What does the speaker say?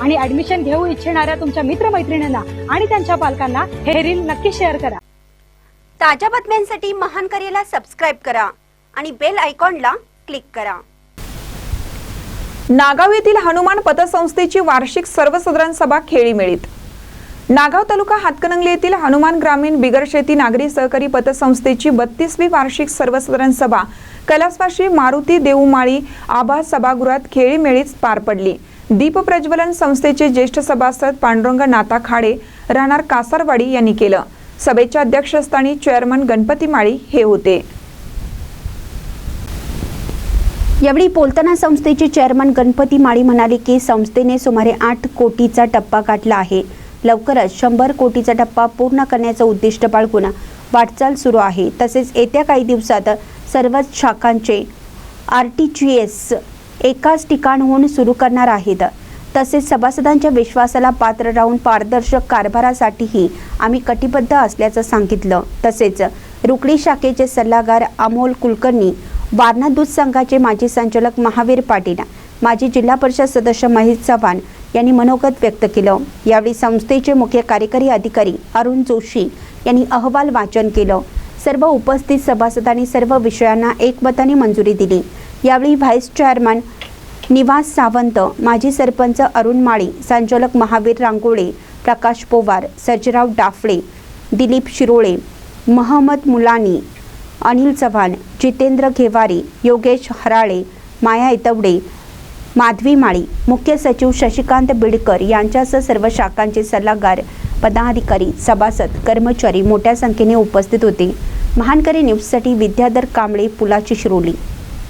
आणि ऍडमिशन घेऊ इच्छिणाऱ्या तुमच्या मित्रमैत्रिणींना आणि त्यांच्या पालकांना हे रील नक्की शेअर करा. ताज्या बातम्यांसाठी महान करेला सबस्क्राईब करा आणि बेल आयकॉनला क्लिक करा. नागाव येथील हनुमान पतसंस्थेची वार्षिक सर्वसाधारण सभा खेळीमेळीत नागाव तालुका हातकणंगले येथील हनुमान ग्रामीण बिगर शेती नागरी सहकारी पतसंस्थेची बत्तीसवी वार्षिक सर्वसाधारण सभा कैलासवासी मारुती देऊमाळी आभा सभागृहात खेळीमेळीत पार पडली. दीप प्रज्वलन संस्थेचे ज्येष्ठ सभासद पांडुरंग नाता खाडे राहणार कासारवाडी यांनी केलं. सभेच्या अध्यक्षस्थानी चेअरमन गणपती माळी हे होते. यावेळी बोलताना संस्थेचे चेअरमन गणपती माळी म्हणाले की संस्थेने सुमारे आठ कोटीचा टप्पा गाठला आहे. लवकरच शंभर कोटीचा टप्पा पूर्ण करण्याचं उद्दिष्ट बाळगून वाटचाल सुरू आहे. तसेच येत्या काही दिवसात सर्वच शाखांचे आर टी जी एस एकाच ठिकाणहून सुरू करणार आहेत. तसेच सभासदांच्या विश्वासाला पात्र राहून पारदर्शक कारभारासाठीही आम्ही कटिबद्ध असल्याचं सांगितलं. तसेच रुकडी शाखेचे सल्लागार अमोल कुलकर्णी वारणा दूध संघाचे माजी संचालक महावीर पाटील माजी जिल्हा परिषद सदस्य महेश चव्हाण यांनी मनोगत व्यक्त केलं. यावेळी संस्थेचे मुख्य कार्यकारी अधिकारी अरुण जोशी यांनी अहवाल वाचन केलं. सर्व उपस्थित सभासदांनी सर्व विषयांना एकमताने मंजुरी दिली. यावेळी व्हाईस चेअरमन निवास सावंत माजी सरपंच अरुण माळी संचालक महावीर रांगोळे प्रकाश पोवार सर्जराव डाफळे दिलीप शिरोळे महमद मुलानी अनिल चव्हाण जितेंद्र घेवारी योगेश हराळे माया इतवडे माधवी माळी मुख्य सचिव शशिकांत बिडकर यांच्यासह सर्व शाखांचे सल्लागार पदाधिकारी सभासद कर्मचारी मोठ्या संख्येने उपस्थित होते. महानकरी न्यूजसाठी विद्याधर कांबळे पुलाची शिरोली.